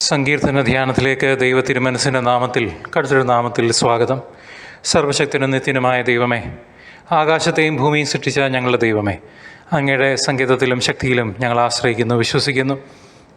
സങ്കീർത്തന ധ്യാനത്തിലേക്ക് ദൈവ തിരുമനസിന്റെ നാമത്തിൽ കടുത്തൊരു നാമത്തിൽ സ്വാഗതം. സർവശക്തനും നിത്യനുമായ ദൈവമേ ആകാശത്തെയും ഭൂമിയും സൃഷ്ടിച്ച ഞങ്ങളുടെ ദൈവമേ അങ്ങയുടെ സംഗീതത്തിലും ശക്തിയിലും ഞങ്ങൾ ആശ്രയിക്കുന്നു വിശ്വസിക്കുന്നു.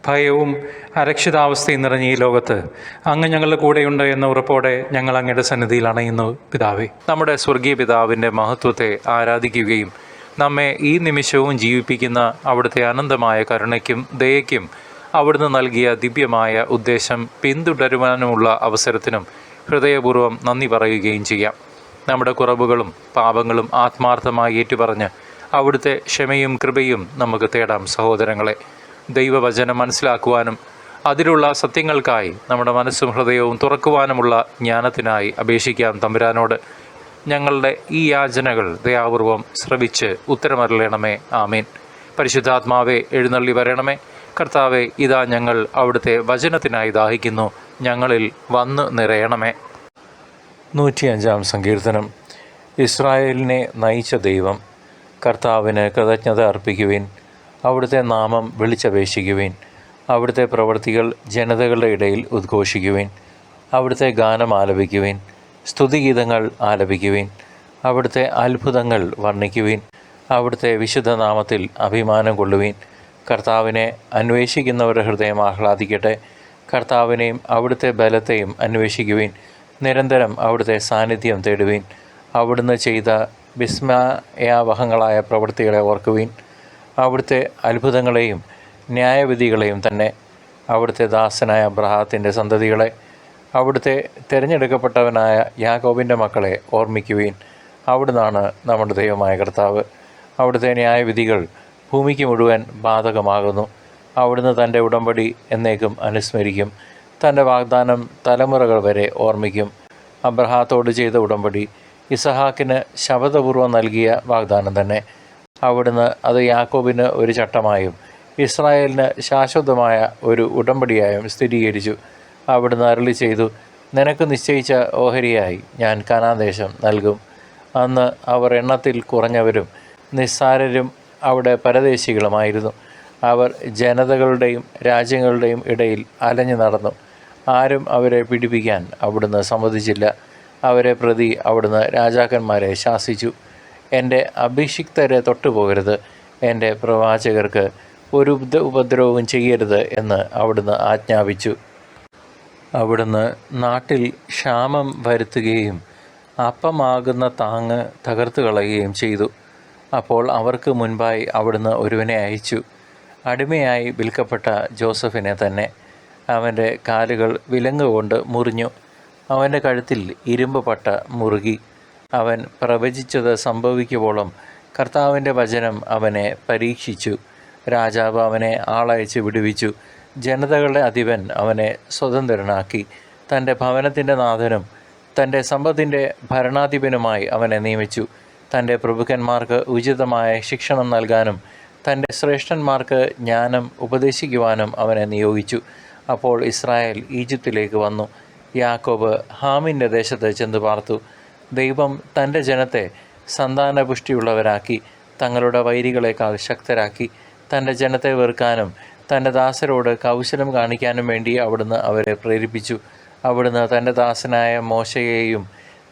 ഭയവും അരക്ഷിതാവസ്ഥയും നിറഞ്ഞ ഈ ലോകത്ത് അങ്ങ് ഞങ്ങളുടെ കൂടെയുണ്ട് എന്ന ഉറപ്പോടെ ഞങ്ങൾ അങ്ങയുടെ സന്നിധിയിൽ അണയുന്നു പിതാവേ. നമ്മുടെ സ്വർഗീയ പിതാവിന്റെ മഹത്വത്തെ ആരാധിക്കുകയും നമ്മെ ഈ നിമിഷവും ജീവിപ്പിക്കുന്ന അവിടുത്തെ അനന്തമായ കരുണയ്ക്കും ദയയ്ക്കും അവിടുന്ന് നൽകിയ ദിവ്യമായ ഉദ്ദേശം പിന്തുടരുവാനുമുള്ള അവസരത്തിനും ഹൃദയപൂർവം നന്ദി പറയുകയും ചെയ്യാം. നമ്മുടെ കുറവുകളും പാപങ്ങളും ആത്മാർത്ഥമായി ഏറ്റുപറഞ്ഞ് അവിടുത്തെ ക്ഷമയും കൃപയും നമുക്ക് തേടാം സഹോദരങ്ങളെ. ദൈവവചനം മനസ്സിലാക്കുവാനും അതിലുള്ള സത്യങ്ങൾക്കായി നമ്മുടെ മനസ്സും ഹൃദയവും തുറക്കുവാനുമുള്ള ജ്ഞാനത്തിനായി അപേക്ഷിക്കാം തമ്പുരാനോട്. ഞങ്ങളുടെ ഈ യാചനകൾ ദയാപൂർവം ശ്രവിച്ച് ഉത്തരമരളണമേ. ആമീൻ. പരിശുദ്ധാത്മാവെ എഴുന്നള്ളി വരണമേ. കർത്താവെ ഇതാ ഞങ്ങൾ അവിടുത്തെ വചനത്തിനായി ദാഹിക്കുന്നു. ഞങ്ങളിൽ വന്ന് നിറയണമേ. നൂറ്റിയഞ്ചാം സങ്കീർത്തനം. ഇസ്രായേലിനെ നയിച്ച ദൈവം കർത്താവിന് കൃതജ്ഞത അർപ്പിക്കുവിൻ. അവിടുത്തെ നാമം വിളിച്ചപേക്ഷിക്കുവിൻ. അവിടുത്തെ പ്രവൃത്തികൾ ജനതകളുടെ ഇടയിൽ ഉദ്ഘോഷിക്കുവിൻ. അവിടുത്തെ ഗാനം ആലപിക്കുവിൻ. സ്തുതിഗീതങ്ങൾ ആലപിക്കുവിൻ. അവിടുത്തെ അത്ഭുതങ്ങൾ വർണിക്കുവിൻ. അവിടുത്തെ വിശുദ്ധനാമത്തിൽ അഭിമാനം കൊള്ളുവിൻ. കർത്താവിനെ അന്വേഷിക്കുന്നവരുടെ ഹൃദയം ആഹ്ലാദിക്കട്ടെ. കർത്താവിനെയും അവിടുത്തെ ബലത്തെയും അന്വേഷിക്കുവിൻ. നിരന്തരം അവിടുത്തെ സാന്നിധ്യം തേടുവിൻ. അവിടുന്ന് ചെയ്ത വിസ്മയാവഹങ്ങളായ പ്രവൃത്തികളെ ഓർക്കുവിൻ. അവിടുത്തെ അത്ഭുതങ്ങളെയും ന്യായവിധികളെയും തന്നെ. അവിടുത്തെ ദാസനായ അബ്രഹാത്തിന്റെ സന്തതികളെ. അവിടുത്തെ തിരഞ്ഞെടുക്കപ്പെട്ടവനായ യാഗോബിന്റെ മക്കളെ ഓർമ്മിക്കുവിൻ. അവിടുന്നാണ് നമ്മുടെ ദൈവമായ കർത്താവ്. അവിടുത്തെ ന്യായവിധികൾ ഭൂമിക്ക് മുഴുവൻ ബാധകമാകുന്നു. അവിടുന്ന് തന്റെ ഉടമ്പടി എന്നേക്കും അനുസ്മരിക്കും. തന്റെ വാഗ്ദാനം തലമുറകൾ വരെ ഓർമ്മിക്കും. അബ്രഹാത്തോട് ചെയ്ത ഉടമ്പടി ഇസഹാക്കിന് ശബദപൂർവം നൽകിയ വാഗ്ദാനം തന്നെ. അവിടുന്ന് അത് യാക്കോബിന് ഒരു ചട്ടമായും ഇസ്രായേലിന് ശാശ്വതമായ ഒരു ഉടമ്പടിയായും സ്ഥിരീകരിച്ചു. അവിടുന്ന് അരളി ചെയ്തു നിനക്ക് നിശ്ചയിച്ച ഓഹരിയായി ഞാൻ കനാദേശം നൽകും. അന്ന് അവർ എണ്ണത്തിൽ കുറഞ്ഞവരും നിസ്സാരരും അവിടെ പരദേശികളുമായിരുന്നു. അവർ ജനതകളുടെയും രാജ്യങ്ങളുടെയും ഇടയിൽ അലഞ്ഞു നടന്നു. ആരും അവരെ പിടിപ്പിക്കാൻ അവിടുന്ന് സമ്മതിച്ചില്ല. അവരെ പ്രതി അവിടുന്ന് രാജാക്കന്മാരെ ശാസിച്ചു. എന്റെ അഭിഷിക്തരെ തൊട്ടുപോകരുത്. എന്റെ പ്രവാചകർക്ക് ഒരു ഉപദ്രവവും ചെയ്യരുത് എന്ന് അവിടുന്ന് ആജ്ഞാപിച്ചു. അവിടുന്ന് നാട്ടിൽ ക്ഷാമം വരുത്തുകയും അപ്പമാകുന്ന താങ്ങ് തകർത്തു കളയുകയും ചെയ്തു. അപ്പോൾ അവർക്ക് മുൻപായി അവിടുന്ന് ഒരുവനെ അയച്ചു. അടിമയായി വിൽക്കപ്പെട്ട ജോസഫിനെ തന്നെ അവന്റെ കാലുകൾ വിലങ്ങുകൊണ്ട് മുറിഞ്ഞു. അവന്റെ കഴുത്തിൽ ഇരുമ്പ് പട്ട മുറുകി. അവൻ പ്രവചിച്ചത് സംഭവിക്കുവോളം കർത്താവിന്റെ വചനം അവനെ പരീക്ഷിച്ചു. രാജാവ് അവനെ ആളയച്ച് വിടുവിച്ചു. ജനതകളുടെ അധിപൻ അവനെ സ്വതന്ത്രനാക്കി. തന്റെ ഭവനത്തിന്റെ നാഥനും തന്റെ സമ്പത്തിന്റെ ഭരണാധിപനുമായി അവനെ നിയമിച്ചു. തന്റെ പ്രഭുക്കന്മാർക്ക് ഉചിതമായ ശിക്ഷണം നൽകാനും തന്റെ ശ്രേഷ്ഠന്മാർക്ക് ജ്ഞാനം ഉപദേശിക്കുവാനും അവനെ നിയോഗിച്ചു. അപ്പോൾ ഇസ്രായേൽ ഈജിപ്തിലേക്ക് വന്നു. യാക്കോബ് ഹാമിന്റെ ദേശത്ത് ചെന്ന് പാർത്തു. ദൈവം തന്റെ ജനത്തെ സന്താനപുഷ്ടിയുള്ളവരാക്കി തങ്ങളുടെ വൈരികളെക്കാൾ ശക്തരാക്കി തന്റെ ജനത്തെ വെറുക്കാനും തന്റെ ദാസരോട് കൗശലം കാണിക്കാനും വേണ്ടി അവിടുന്ന് അവരെ പ്രേരിപ്പിച്ചു. അവിടുന്ന് തന്റെ ദാസനായ മോശയെയും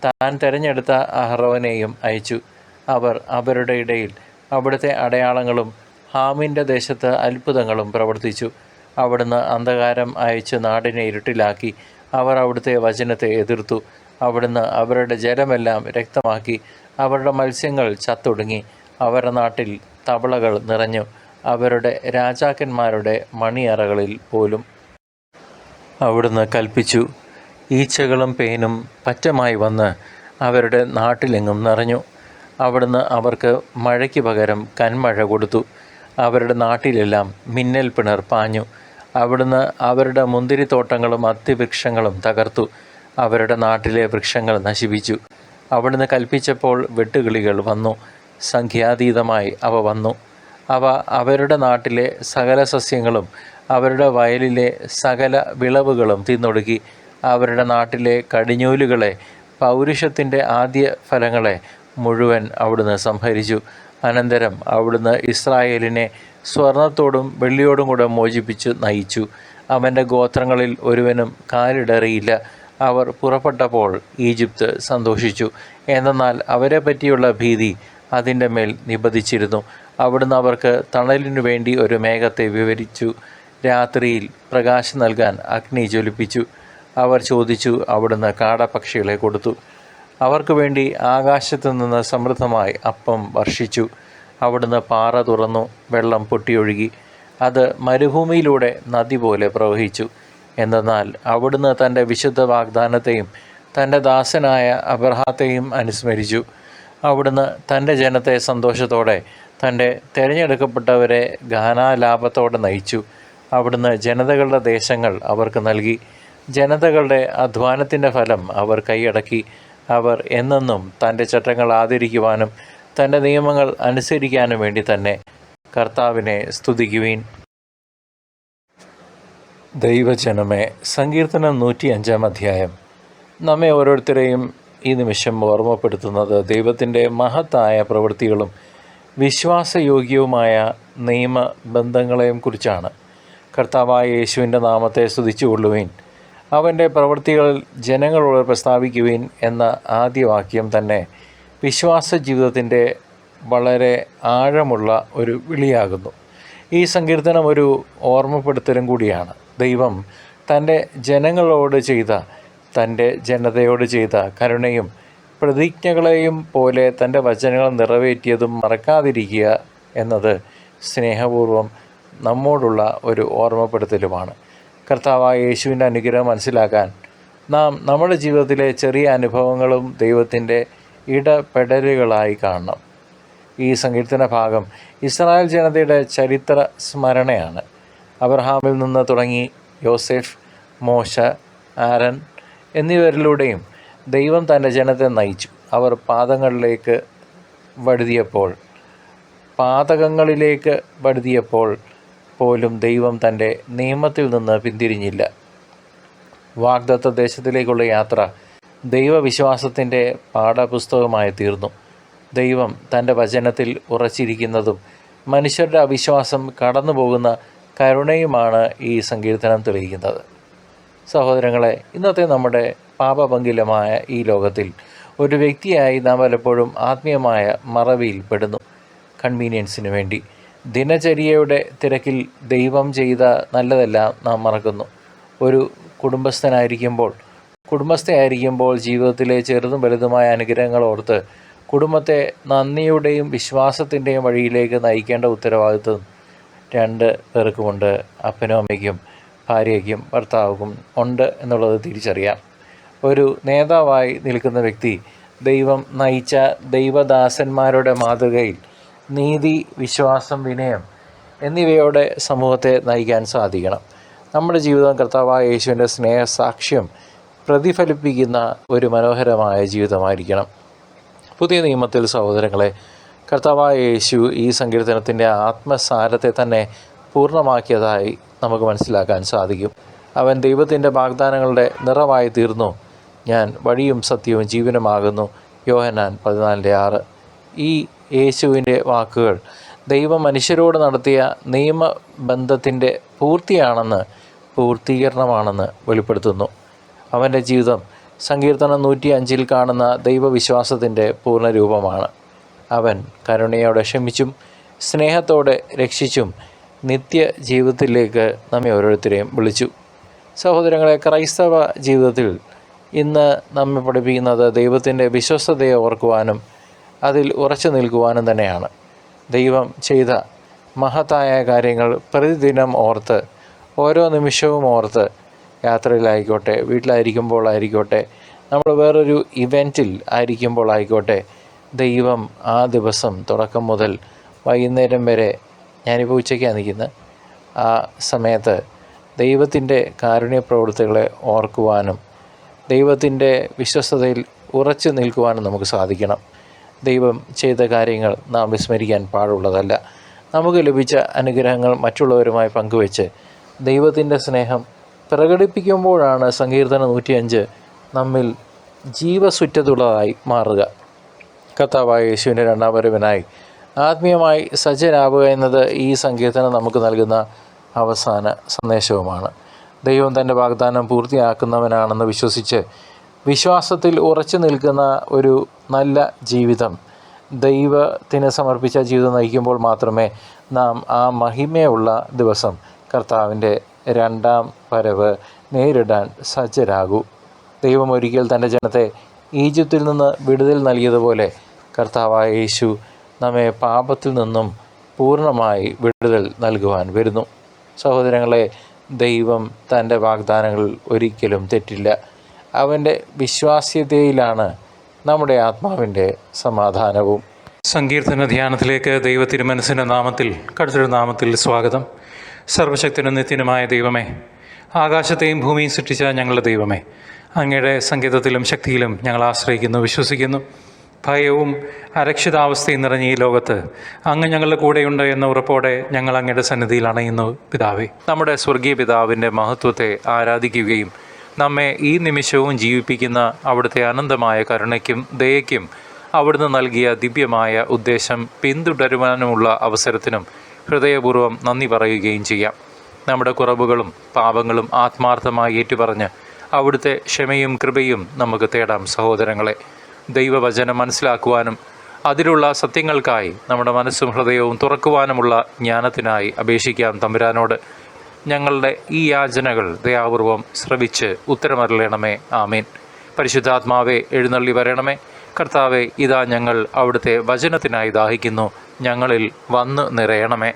താൻ തിരഞ്ഞെടുത്ത അഹ്റോവനെയും അയച്ചു. അവർ അവരുടെ ഇടയിൽ അവിടുത്തെ അടയാളങ്ങളും ഹാമിന്റെ ദേശത്ത് അത്ഭുതങ്ങളും പ്രവർത്തിച്ചു. അവിടുന്ന് അന്ധകാരം അയച്ച് നാടിനെ ഇരുട്ടിലാക്കി അവർ അവിടുത്തെ വചനത്തെ എതിർത്തു. അവിടുന്ന് അവരുടെ ജലമെല്ലാം രക്തമാക്കി. അവരുടെ മത്സ്യങ്ങൾ ചത്തൊടുങ്ങി. അവരുടെ നാട്ടിൽ തവളകൾ നിറഞ്ഞു. അവരുടെ രാജാക്കന്മാരുടെ മണിയറകളിൽ പോലും അവിടുന്ന് കൽപ്പിച്ചു. ഈച്ചകളും പേനും പറ്റമായി വന്ന് അവരുടെ നാട്ടിലെങ്ങും നിറഞ്ഞു. അവിടുന്ന് അവർക്ക് മഴയ്ക്ക് പകരം കന്മഴ കൊടുത്തു. അവരുടെ നാട്ടിലെല്ലാം മിന്നൽ പിണർ പാഞ്ഞു. അവിടുന്ന് അവരുടെ മുന്തിരിത്തോട്ടങ്ങളും അത്തിവൃക്ഷങ്ങളും തകർത്തു. അവരുടെ നാട്ടിലെ വൃക്ഷങ്ങൾ നശിപ്പിച്ചു. അവിടുന്ന് കൽപ്പിച്ചപ്പോൾ വെട്ടുകിളികൾ വന്നു. സംഖ്യാതീതമായി അവ വന്നു. അവ അവരുടെ നാട്ടിലെ സകല സസ്യങ്ങളും അവരുടെ വയലിലെ സകല വിളവുകളും തിന്നൊടുക്കി. അവരുടെ നാട്ടിലെ കടിഞ്ഞൂലുകളെ പൗരുഷത്തിന്റെ ആദ്യ ഫലങ്ങളെ മുഴുവൻ അവിടുന്ന് സംഹരിച്ചു. അനന്തരം അവിടുന്ന് ഇസ്രായേലിനെ സ്വർണത്തോടും വെള്ളിയോടും കൂടെ മോചിപ്പിച്ച് നയിച്ചു. അവന്റെ ഗോത്രങ്ങളിൽ ഒരുവനും കാലിടറിയില്ല. അവർ പുറപ്പെട്ടപ്പോൾ ഈജിപ്ത് സന്തോഷിച്ചു. എന്നാൽ അവരെ പറ്റിയുള്ള ഭീതി അതിന്റെ മേൽ നിബദിച്ചിരുന്നു അവിടുന്ന് അവർക്ക് തണലിനു വേണ്ടി ഒരു മേഘത്തെ വിവരിച്ചു. രാത്രിയിൽ പ്രകാശം നൽകാൻ അഗ്നി ജ്വലിപ്പിച്ചു. അവർ ചോദിച്ചു അവിടുന്ന് കാടപക്ഷികളെ കൊടുത്തു. അവർക്ക് വേണ്ടി ആകാശത്തു നിന്ന് സമൃദ്ധമായി അപ്പം വർഷിച്ചു. അവിടുന്ന് പാറ തുറന്നു വെള്ളം പൊട്ടിയൊഴുകി. അത് മരുഭൂമിയിലൂടെ നദി പോലെ പ്രവഹിച്ചു. എന്തെന്നാൽ അവിടുന്ന് തന്റെ വിശുദ്ധ വാഗ്ദാനത്തെയും തന്റെ ദാസനായ അബ്രഹാത്തെയും അനുസ്മരിച്ചു. അവിടുന്ന് തന്റെ ജനത്തെ സന്തോഷത്തോടെ തന്റെ തിരഞ്ഞെടുക്കപ്പെട്ടവരെ ഗാനാലാഭത്തോടെ നയിച്ചു. അവിടുന്ന് ജനതകളുടെ ദേശങ്ങൾ അവർക്ക് നൽകി. ജനതകളുടെ അധ്വാനത്തിന്റെ ഫലം അവർ കൈയടക്കി. അവർ എന്നെന്നും തന്റെ ചട്ടങ്ങൾ ആദരിക്കുവാനും തന്റെ നിയമങ്ങൾ അനുസരിക്കാനും വേണ്ടി തന്നെ കർത്താവിനെ സ്തുതിക്കുവീൻ. ദൈവജനമേ സങ്കീർത്തനം നൂറ്റി അഞ്ചാം അധ്യായം. നമ്മെ ഓരോരുത്തരെയും ഈ നിമിഷം ഓർമ്മപ്പെടുത്തുന്നത് ദൈവത്തിന്റെ മഹത്തായ പ്രവൃത്തികളും വിശ്വാസയോഗ്യവുമായ നിയമബന്ധങ്ങളെയും കുറിച്ചാണ്. കർത്താവായ യേശുവിന്റെ നാമത്തെ സ്തുതിച്ചുകൊള്ളുവീൻ. അവന്റെ പ്രവൃത്തികൾ ജനങ്ങളോട് പ്രസ്താവിക്കുവിൻ എന്ന ആദ്യ വാക്യം തന്നെ വിശ്വാസ ജീവിതത്തിന്റെ വളരെ ആഴമുള്ള ഒരു വിളിയാകുന്നു. ഈ സങ്കീർത്തനം ഒരു ഓർമ്മപ്പെടുത്തലും കൂടിയാണ്. ദൈവം തന്റെ ജനങ്ങളോട് ചെയ്ത തന്റെ ജനതയോട് ചെയ്ത കരുണയും പ്രതിജ്ഞകളെയും പോലെ തന്റെ വചനങ്ങൾ നിറവേറ്റിയതും മറക്കാതിരിക്കുക എന്നത് സ്നേഹപൂർവം നമ്മോടുള്ള ഒരു ഓർമ്മപ്പെടുത്തലുമാണ്. കർത്താവായ യേശുവിന്റെ അനുഗ്രഹം മനസ്സിലാക്കാൻ നാം നമ്മുടെ ജീവിതത്തിലെ ചെറിയ അനുഭവങ്ങളും ദൈവത്തിന്റെ ഇടപെടലുകളായി കാണണം. ഈ സങ്കീർത്തന ഭാഗം ഇസ്രായേൽ ജനതയുടെ ചരിത്ര സ്മരണയാണ്. അബ്രഹാമിൽ നിന്ന് തുടങ്ങി യോസെഫ് മോശ ആരൻ എന്നിവരിലൂടെയും ദൈവം തന്റെ ജനത്തെ നയിച്ചു. അവർ പാദങ്ങളിലേക്ക് വഴുതിയപ്പോൾ പാതകങ്ങളിലേക്ക് വഴുതിയപ്പോൾ പോലും ദൈവം തന്റെ നിയമത്തിൽ നിന്ന് പിന്തിരിഞ്ഞില്ല. വാഗ്ദത്ത ദേശത്തിലേക്കുള്ള യാത്ര ദൈവവിശ്വാസത്തിന്റെ പാഠപുസ്തകമായി തീർന്നു. ദൈവം തന്റെ വചനത്തിൽ ഉറച്ചിരിക്കുന്നതും മനുഷ്യരുടെ അവിശ്വാസം കടന്നു പോകുന്ന കരുണയുമാണ് ഈ സങ്കീർത്തനം തെളിയിക്കുന്നത്. സഹോദരങ്ങളെ ഇന്നത്തെ നമ്മുടെ പാപപങ്കിലമായ ഈ ലോകത്തിൽ ഒരു വ്യക്തിയായി നാം പലപ്പോഴും ആത്മീയമായ മറവിയിൽ പെടുന്നു കൺവീനിയൻസിന് വേണ്ടി ദിനചര്യയുടെ തിരക്കിൽ ദൈവം ചെയ്ത നല്ലതെല്ലാം നാം മറക്കുന്നു. ഒരു കുടുംബസ്ഥനായിരിക്കുമ്പോൾ കുടുംബസ്ഥയായിരിക്കുമ്പോൾ ജീവിതത്തിലെ ചെറുതും വലുതുമായ അനുഗ്രഹങ്ങൾ ഓർത്ത് കുടുംബത്തെ നന്ദിയുടെയും വിശ്വാസത്തിന്റെയും വഴിയിലേക്ക് നയിക്കേണ്ട ഉത്തരവാദിത്വം രണ്ട് പേർക്കുമുണ്ട്. അപ്പനും അമ്മയ്ക്കും ഭാര്യയ്ക്കും ഭർത്താവുക്കും ഉണ്ട് എന്നുള്ളത് തിരിച്ചറിയാം. ഒരു നേതാവായി നിൽക്കുന്ന വ്യക്തി ദൈവം നയിച്ച ദൈവദാസന്മാരുടെ മാതൃകയിൽ നീതി വിശ്വാസം വിനയം എന്നിവയോടെ സമൂഹത്തെ നയിക്കാൻ സാധിക്കണം. നമ്മുടെ ജീവിതം കർത്താവായ യേശുവിന്റെ സ്നേഹസാക്ഷ്യം പ്രതിഫലിപ്പിക്കുന്ന ഒരു മനോഹരമായ ജീവിതമായിരിക്കണം. പുതിയ നിയമത്തിൽ സഹോദരങ്ങളെ കർത്താവായ യേശു ഈ സങ്കീർത്തനത്തിന്റെ ആത്മസാരത്തെ തന്നെ പൂർണമാക്കിയതായി നമുക്ക് മനസ്സിലാക്കാൻ സാധിക്കും. അവൻ ദൈവത്തിന്റെ വാഗ്ദാനങ്ങളുടെ നിറവായി തീർന്നു. ഞാൻ വഴിയും സത്യവും ജീവനുമാകുന്നു. യോഹനാൻ പതിനാലിന്റെ ആറ്. ഈ യേശുവിന്റെ വാക്കുകൾ. ദൈവം മനുഷ്യരോട് നടത്തിയ നിയമബന്ധത്തിന്റെ പൂർത്തിയാണെന്ന് പൂർത്തീകരണമാണെന്ന് വെളിപ്പെടുത്തുന്നു. അവന്റെ ജീവിതം സങ്കീർത്തനം നൂറ്റി അഞ്ചിൽ കാണുന്ന ദൈവവിശ്വാസത്തിന്റെ പൂർണരൂപമാണ്. അവൻ കരുണയോടെ ക്ഷമിച്ചും സ്നേഹത്തോടെ രക്ഷിച്ചും നിത്യ ജീവിതത്തിലേക്ക് നമ്മെ ഓരോരുത്തരെയും വിളിച്ചു. സഹോദരങ്ങളെ ക്രൈസ്തവ ജീവിതത്തിൽ ഇന്ന് നമ്മെ പഠിപ്പിക്കുന്നത് ദൈവത്തിന്റെ വിശ്വസ്തതയെ ഓർക്കുവാനും അതിൽ ഉറച്ചു നിൽക്കുവാനും തന്നെയാണ്. ദൈവം ചെയ്ത മഹത്തായ കാര്യങ്ങൾ പ്രതിദിനം ഓർത്ത് ഓരോ നിമിഷവും ഓർത്ത് യാത്രയിലായിക്കോട്ടെ വീട്ടിലായിരിക്കുമ്പോൾ ആയിരിക്കോട്ടെ നമ്മൾ വേറൊരു ഇവന്റിൽ ആയിരിക്കുമ്പോൾ ആയിക്കോട്ടെ ദൈവം ആ ദിവസം തുടക്കം മുതൽ വൈകുന്നേരം വരെ ഞാനിപ്പോൾ ഉച്ചയ്ക്കാണ് നിൽക്കുന്നത് ആ സമയത്ത് ദൈവത്തിന്റെ കാരുണ്യ പ്രവൃത്തികളെ ഓർക്കുവാനും ദൈവത്തിന്റെ വിശ്വസ്തതയിൽ ഉറച്ചു നിൽക്കുവാനും നമുക്ക് സാധിക്കണം. ദൈവം ചെയ്ത കാര്യങ്ങൾ നാം വിസ്മരിക്കാൻ പാടുള്ളതല്ല. നമുക്ക് ലഭിച്ച അനുഗ്രഹങ്ങൾ മറ്റുള്ളവരുമായി പങ്കുവെച്ച് ദൈവത്തിന്റെ സ്നേഹം പ്രകടിപ്പിക്കുമ്പോഴാണ് സങ്കീർത്തന നൂറ്റിയഞ്ച് നമ്മിൽ ജീവസുറ്റതുള്ളതായി മാറുക. കർത്താവായ യേശുവിന്റെ രണ്ടാം വരവിനായി ആത്മീയമായി സജ്ജരാവുക എന്നത് ഈ സങ്കീർത്തനം നമുക്ക് നൽകുന്ന അവസാന സന്ദേശവുമാണ്. ദൈവം തന്റെ വാഗ്ദാനം പൂർത്തിയാക്കുന്നവനാണെന്ന് വിശ്വസിച്ച് വിശ്വാസത്തിൽ ഉറച്ചു നിൽക്കുന്ന ഒരു നല്ല ജീവിതം ദൈവത്തിന് സമർപ്പിച്ച ജീവിതം നയിക്കുമ്പോൾ മാത്രമേ നാം ആ മഹിമയുള്ള ദിവസം കർത്താവിന്റെ രണ്ടാം വരവ് നേരിടാൻ സജ്ജരാകൂ. ദൈവം ഒരിക്കൽ തന്റെ ജനത്തെ ഈജിപ്തിൽ നിന്ന് വിടുതൽ നൽകിയതുപോലെ കർത്താവായ യേശു നമ്മെ പാപത്തിൽ നിന്നും പൂർണമായി വിടുതൽ നൽകുവാൻ വരുന്നു. സഹോദരങ്ങളെ ദൈവം തന്റെ വാഗ്ദാനങ്ങൾ ഒരിക്കലും തെറ്റില്ല. അവന്റെ വിശ്വാസ്യതയിലാണ് നമ്മുടെ ആത്മാവിന്റെ സമാധാനവും. സങ്കീർത്തന ധ്യാനത്തിലേക്ക് ദൈവത്തിരുമനസിന്റെ നാമത്തിൽ കടുത്തൊരു നാമത്തിൽ സ്വാഗതം. സർവശക്തനും നിത്യനുമായ ദൈവമേ ആകാശത്തെയും ഭൂമിയും സൃഷ്ടിച്ച ഞങ്ങളുടെ ദൈവമേ അങ്ങയുടെ സംഗീതത്തിലും ശക്തിയിലും ഞങ്ങൾ ആശ്രയിക്കുന്നു വിശ്വസിക്കുന്നു. ഭയവും അരക്ഷിതാവസ്ഥയും നിറഞ്ഞ ഈ ലോകത്ത് അങ്ങ് ഞങ്ങളുടെ കൂടെയുണ്ട് എന്ന ഉറപ്പോടെ ഞങ്ങൾ അങ്ങയുടെ സന്നിധിയിൽ അണയുന്നു പിതാവേ. നമ്മുടെ സ്വർഗീയ പിതാവിന്റെ മഹത്വത്തെ ആരാധിക്കുകയും നമ്മെ ഈ നിമിഷവും ജീവിപ്പിക്കുന്ന അവിടുത്തെ അനന്തമായ കരുണയ്ക്കും ദയയ്ക്കും അവിടുന്ന് നൽകിയ ദിവ്യമായ ഉദ്ദേശം പിന്തുടരുവാനുമുള്ള അവസരത്തിനും ഹൃദയപൂർവം നന്ദി പറയുകയും ചെയ്യാം. നമ്മുടെ കുറവുകളും പാപങ്ങളും ആത്മാർത്ഥമായി ഏറ്റുപറഞ്ഞ് അവിടുത്തെ ക്ഷമയും കൃപയും നമുക്ക് തേടാം സഹോദരങ്ങളെ. ദൈവവചനം മനസ്സിലാക്കുവാനും അതിലുള്ള സത്യങ്ങൾക്കായി നമ്മുടെ മനസ്സും ഹൃദയവും തുറക്കുവാനുമുള്ള ജ്ഞാനത്തിനായി അപേക്ഷിക്കാം തമ്പുരാനോട്. ഞങ്ങളുടെ ഈ യാചനകൾ ദയാപൂർവം ശ്രവിച്ച് ഉത്തരമരളയണമേ ആമീൻ. പരിശുദ്ധാത്മാവെ എഴുന്നള്ളി വരണമേ. കർത്താവെ ഇതാ ഞങ്ങൾ അവിടുത്തെ വചനത്തിനായി ദാഹിക്കുന്നു. ഞങ്ങളിൽ വന്ന് നിറയണമേ.